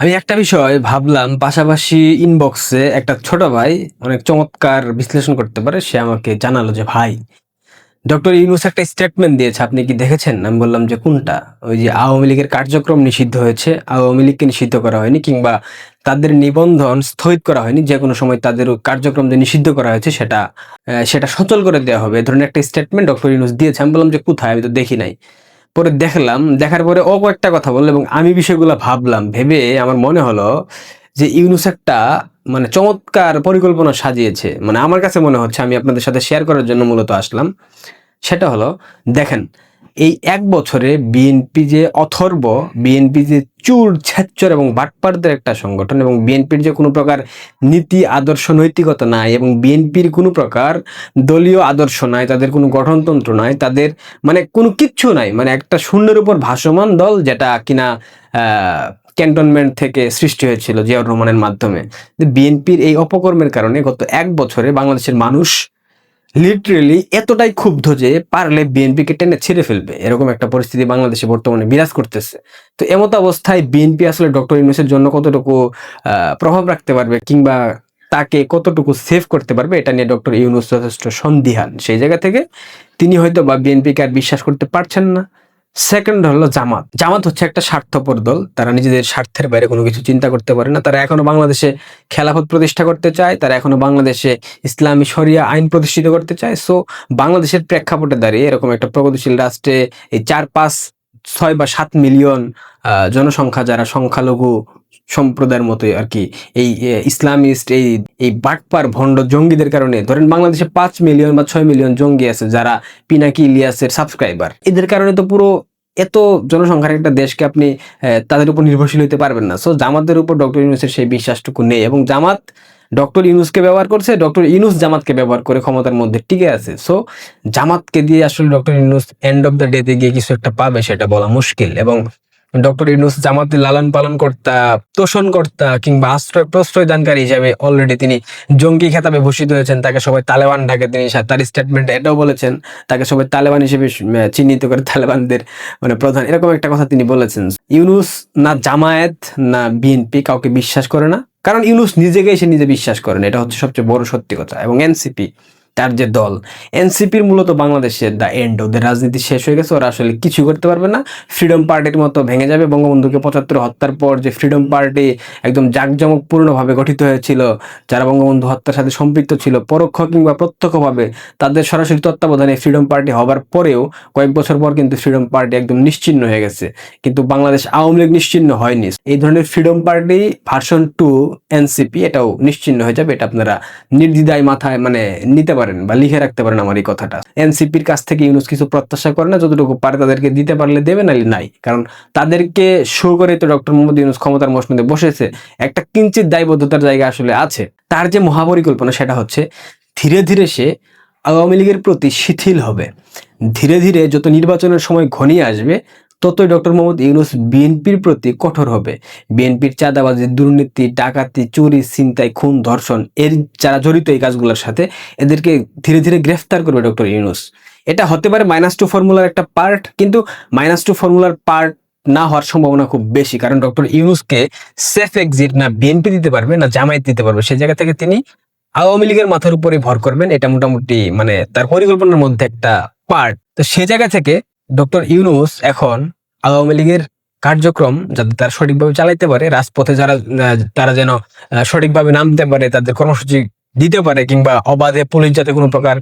আমি একটা বিষয় ভাবলাম, পাশাপাশি ইনবক্সে একটা ছোট ভাই অনেক চমৎকার বিশ্লেষণ করতে পারে। সে আমাকে জানালো যে, ভাই ডক্টর ইউনুস একটা স্টেটমেন্ট দিয়েছে, আপনি কি দেখেছেন? আমি বললাম যে, কোনটা? ওই যে, আওয়ামী লীগের কার্যক্রম নিষিদ্ধ হয়েছে। আওয়ামী লীগকে নিষিদ্ধ করা হয়নি কিংবা তাদের নিবন্ধন স্থগিত করা হয়নি। যে কোনো সময় তাদের কার্যক্রম যে নিষিদ্ধ করা হয়েছে, সেটা সেটা সচল করে দেওয়া হবে। এ ধরনের একটা স্টেটমেন্ট ডক্টর ইউনুস দিয়েছে। আমি বললাম যে, কোথায়? আমি তো দেখি নাই। পরে দেখলাম, দেখার পরে ও কয়েকটা কথা বলল এবং আমি বিষয়গুলো ভাবলাম, ভেবে আমার মনে হলো যে ইউনুস একটা মানে চমৎকার পরিকল্পনা সাজিয়েছে। মানে আমার কাছে মনে হচ্ছে, আমি আপনাদের সাথে শেয়ার করার জন্য মূলত আসলাম। সেটা হলো, দেখেন এই এক বছরে বিএনপি যে অথর্ব, বিএনপি যে চুর, ছেচ্চর এবং বাটপারদের একটা সংগঠন এবং বিএনপির যে কোনো প্রকার নীতি, আদর্শ, নৈতিকতা নাই এবং বিএনপির কোনো প্রকার দলীয় আদর্শ নাই, তাদের কোনো গঠনতন্ত্র নাই, তাদের মানে কোনো কিচ্ছু নাই। মানে একটা শূন্যের উপর ভাসমান দল যেটা কিনা ক্যান্টনমেন্ট থেকে সৃষ্টি হয়েছিল জিয়াউর রহমানের মাধ্যমে। বিএনপির এই অপকর্মের কারণে গত এক বছরে বাংলাদেশের মানুষ লিটারেলি এতটাই ক্ষুব্ধ যে পারলে বিএনপিকে টেনে ছেড়ে ফেলবে। এরকম একটা পরিস্থিতি বাংলাদেশে বর্তমানে বিরাজ করতেছে। তো এমত অবস্থায় বিএনপি আসলে ডক্টর ইউনুসের জন্য কতটুকু প্রভাব রাখতে পারবে কিংবা তাকে কতটুকু সেভ করতে পারবে এটা নিয়ে ডক্টর ইউনুস যথেষ্ট সন্দিহান। সেই জায়গা থেকে তিনি হয়তো বা বিএনপিকে আর বিশ্বাস করতে পারছেন না। সেকেন্ড হলো জামাত। জামাত হচ্ছে একটা স্বার্থপর দল। তারা নিজেদের স্বার্থের বাইরে কোনো কিছু চিন্তা করতে পারে না। তারা এখনও বাংলাদেশে খেলাফত প্রতিষ্ঠা করতে চায়। তারা এখনও বাংলাদেশে ইসলামী সরিয়া আইন প্রতিষ্ঠিত করতে চায়। সো বাংলাদেশের প্রেক্ষাপটে দাঁড়িয়ে এরকম একটা প্রগতিশীল রাষ্ট্রে এই চার, পাঁচ, ছয় বা সাত মিলিয়ন জনসংখ্যা, যারা সংখ্যালঘু সম্প্রদায়ের মতোই আর কি। এই ইসলামিস্ট, এই এই বাটপার ভণ্ড জঙ্গিদের কারণে, ধরেন বাংলাদেশে পাঁচ মিলিয়ন বা ছয় মিলিয়ন জঙ্গি আছে যারা পিনাকি ইলিয়াসের সাবস্ক্রাইবার। এদের কারণে তো পুরো এত জনসংখ্যার একটা দেশকে আপনি তাদের উপর নির্ভরশীল হতে পারবেন না। সো জামাতের উপর ডক্টর ইউনুসের সেই বিশ্বাসটুকু নেই এবং জামাত ডক্টর ইউনুসকে ব্যবহার করছে, ডক্টর ইউনুস জামাতকে ব্যবহার করে ক্ষমতার মধ্যে টিকে আছে। সো জামাতকে দিয়ে আসলে doctor Yunus end of the ডেতে গিয়ে কিছু একটা পাবে, সেটা বলা মুশকিল এবং ডক্টর ইউনুস জামাতে লালন পালন কর্তা, তোষণ কর্তা কিংবা আশ্রয় প্রশ্রয় দানকারী হিসাবে অলরেডি তিনি জঙ্গি খেতাবে ভূষিত হয়েছেন। তাকে সবাই তালেবান ডাকে তিনি তার স্টেটমেন্ট এটাও বলেছেন। তাকে সবাই তালেবান হিসেবে চিহ্নিত করে তালেবানদের মানে প্রধান। এরকম একটা কথা তিনি বলেছেন। ইউনুস না জামায়াত, না বিএনপি কাউকে বিশ্বাস করে না। কারণ ইউনুস নিজেকেই সে নিজে বিশ্বাস করেন এটা হচ্ছে সবচেয়ে বড় সত্যি কথা। এবং এনসিপি তার যে দল, এনসিপির মূলত বাংলাদেশের দ্য এন্ড। ওদের রাজনীতি শেষ হয়ে গেছে, ওরা আসলে কিছু করতে পারবে না। ফ্রিডম পার্টির মতো ভেঙে যাবে। বঙ্গবন্ধুকে পঁচাত্তর হত্যার পর যে ফ্রিডম পার্টি একদম জাঁকজমকপূর্ণভাবে গঠিত হয়েছিল, যারা বঙ্গবন্ধু হত্যার সাথে সম্পৃক্ত ছিল, পরোক্ষ কিংবা প্রত্যক্ষভাবে তাদের সরাসরি তত্ত্বাবধানে ফ্রিডম পার্টি হবার পরেও কয়েক বছর পর কিন্তু ফ্রিডম পার্টি একদম নিশ্চিহ্ন হয়ে গেছে। কিন্তু বাংলাদেশ আওয়ামী লীগ নিশ্চিহ্ন হয়নি। এই ধরনের freedom party version two NCP এটাও নিশ্চিহ্ন হয়ে যাবে। এটা আপনারা নির্দ্বিধায় মাথায় মানে নিতে পারেন। বা লিখে রাখতে পারেন আমার এই কথাটা। এনসিপির কাছ থেকে ইউনুস কিছু প্রত্যাশা করে না, যতটুকু পারে তাদেরকে দিতে পারলে দেবে, নাহলে নাই। কারণ তাদেরকে শো করে তো ডক্টর মোহাম্মদ ইউনুস ক্ষমতার মসনদে বসেছে, একটা কিঞ্চিত দায়বদ্ধতার জায়গা আসলে আছে। তার যে মহাপরিকল্পনা সেটা হচ্ছে, ধীরে ধীরে সে আওয়ামী লীগের প্রতি শিথিল হবে। ধীরে ধীরে যত নির্বাচনের সময় ঘনিয়ে আসবে ততই ডক্টর মোহাম্মদ ইউনুস বিএনপির প্রতি কঠোর হবে। বিএনপির চাঁদাবাজি, দুর্নীতি, ডাকাতি, চুরি, ছিনতাই, খুন, ধর্ষণ, এর যারা জড়িত এই কাজগুলোর সাথে এদেরকে ধীরে ধীরে গ্রেফতার করবে ডক্টর ইউনুস। এটা হতে পারে মাইনাস টু ফর্মুলার একটা পার্ট কিন্তু মাইনাস টু ফর্মুলার পার্ট না হওয়ার সম্ভাবনা খুব বেশি, কারণ ডক্টর ইউনুসকে সেফ এক্সিট না বিএনপি দিতে পারবে, না জামায়াত দিতে পারবে সেই জায়গা থেকে তিনি আওয়ামী লীগের মাথার উপরে ভর করবেন। এটা মোটামুটি মানে তার পরিকল্পনার মধ্যে একটা পার্ট তো সে জায়গা থেকে ডক্টর ইউনুস এখন আওয়ামী লীগের কার্যক্রম যাতে তারা সঠিকভাবে চালাইতে পারে, রাজপথে যারা তারা যেন সঠিকভাবে নামতে পারে, তাদের কর্মসূচি দিতে পারে কিংবা অবাধে পুলিশ যাতে কোনো প্রকার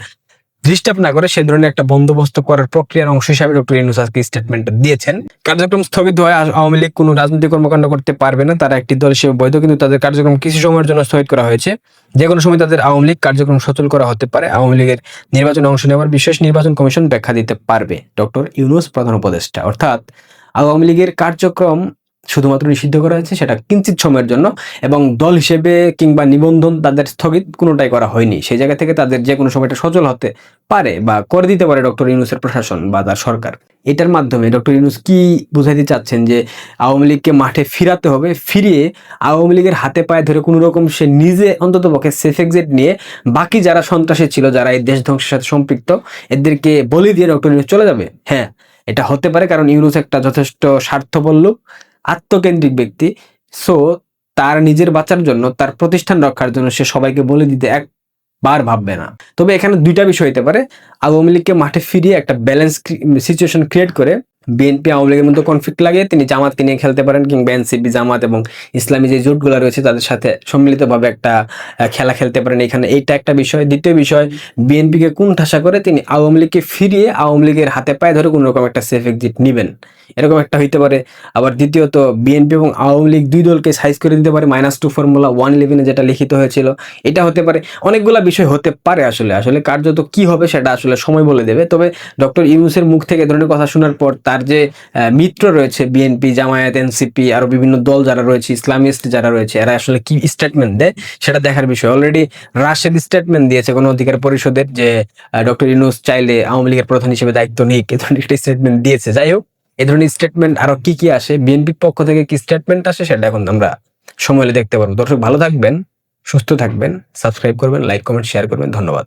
ডিস্টার্ব না করে সে ধরনের একটা বন্দোবস্ত করার প্রক্রিয়ার অংশ হিসাবে ডক্টর ইউনুস আজকে স্টেটমেন্ট দিয়েছেন। কার্যক্রম স্থগিত হয় আওয়ামী লীগ কোনো রাজনৈতিক কর্মকাণ্ড করতে পারবে না। তারা একটি দল হিসেবে বৈধ, কিন্তু তাদের কার্যক্রম কিছু সময়ের জন্য স্থগিত করা হয়েছে। যে কোনো সময় তাদের আওয়ামী লীগ কার্যক্রম সচল করা হতে পারে। আওয়ামী লীগের নির্বাচনে অংশ নেওয়ার বিশেষ নির্বাচন কমিশন ব্যাখ্যা দিতে পারবে। ডক্টর ইউনুস প্রধান উপদেষ্টা। অর্থাৎ আওয়ামী লীগের কার্যক্রম শুধুমাত্র নিষিদ্ধ করা হয়েছে, সেটা কিঞ্চিত সময়ের জন্য এবং দল হিসেবে কিংবা নিবন্ধন তাদের স্থগিত কোনোটাই করা হয়নি। সেই জায়গা থেকে তাদের যে কোনো সময়টা সচল হতে পারে বা করে দিতে পারে ডক্টর ইউনুসের প্রশাসন বা তার সরকার। এটার মাধ্যমে ডক্টর ইউনুস কি বুঝাইতে চাচ্ছেন যে আওয়ামী লীগকে মাঠে ফিরাতে হবে? ফিরিয়ে আওয়ামী লীগের হাতে পায়ে ধরে কোনো রকম সে নিজে অন্তত পক্ষে সেফ এক্সিট নিয়ে বাকি যারা সন্ত্রাসী ছিল, যারা এই দেশ ধ্বংসের সাথে সম্পৃক্ত, এদেরকে বলি দিয়ে ডক্টর ইউনুস চলে যাবে? হ্যাঁ এটা হতে পারে কারণ ইউনুস একটা যথেষ্ট স্বার্থপর লোক। আত্মকেন্দ্রিক ব্যক্তি। সো তার নিজের বাঁচার জন্য, তার প্রতিষ্ঠান রক্ষার জন্য সে সবাইকে বলে দিতে একবার ভাববে না। তবে এখানে দুইটা বিষয় হতে পারে। আওয়ামী লীগকে মাঠে ফিরিয়ে একটা ব্যালেন্স সিচুয়েশন ক্রিয়েট করে বিএনপি আওয়ামী লীগের মধ্যে কনফ্লিক্ট লাগিয়ে তিনি জামাতকে নিয়ে খেলতে পারেন কিংবা এনসিপি, জামাত এবং ইসলামী যে জোটগুলো রয়েছে তাদের সাথে সম্মিলিতভাবে একটা খেলা খেলতে পারেন এখানে। এইটা একটা বিষয়। দ্বিতীয় বিষয়, বিএনপিকে কোন ঠাসা করে তিনি আওয়ামী লীগকে ফিরিয়ে আওয়ামী লীগের হাতে পায়ে ধরে কোনো রকম একটা সেফ এক্সিট নেবেন। এরকম একটা হইতে পারে। আবার দ্বিতীয়ত, বিএনপি এবং আওয়ামী লীগ দুই দলকে সাইজ করে দিতে পারে। মাইনাস টু ফর্মুলা ওয়ান ইলেভেনে যেটা লিখিত হয়েছিল, এটা হতে পারে। অনেকগুলা বিষয় হতে পারে আসলে। আসলে কার্যত কি হবে সেটা আসলে সময় বলে দেবে। তবে ডক্টর ইউনুসের মুখ থেকে ধরনের কথা শোনার পর তার যে মিত্র রয়েছে বিএনপি জামায়াত এনসিপি আরও বিভিন্ন দল যারা রয়েছে, ইসলামিস্ট যারা রয়েছে, এরা আসলে কি স্টেটমেন্ট দেয় সেটা দেখার বিষয়। অলরেডি রাশেদ স্টেটমেন্ট দিয়েছে কোনো অধিকার পরিষদের যে ডক্টর ইউনুস চাইলে আওয়ামী লীগের প্রধান হিসেবে দায়িত্ব নিক এ ধরনের একটা স্টেটমেন্ট দিয়েছে। যাই হোক এ ধরনের স্টেটমেন্ট আরও কি কি আসে বিএনপির পক্ষ থেকে কি স্টেটমেন্ট আসে সেটা এখন আমরা সময় দেখতে পারব। দর্শক ভালো থাকবেন, সুস্থ থাকবেন সাবস্ক্রাইব করবেন লাইক কমেন্ট শেয়ার করবেন। ধন্যবাদ।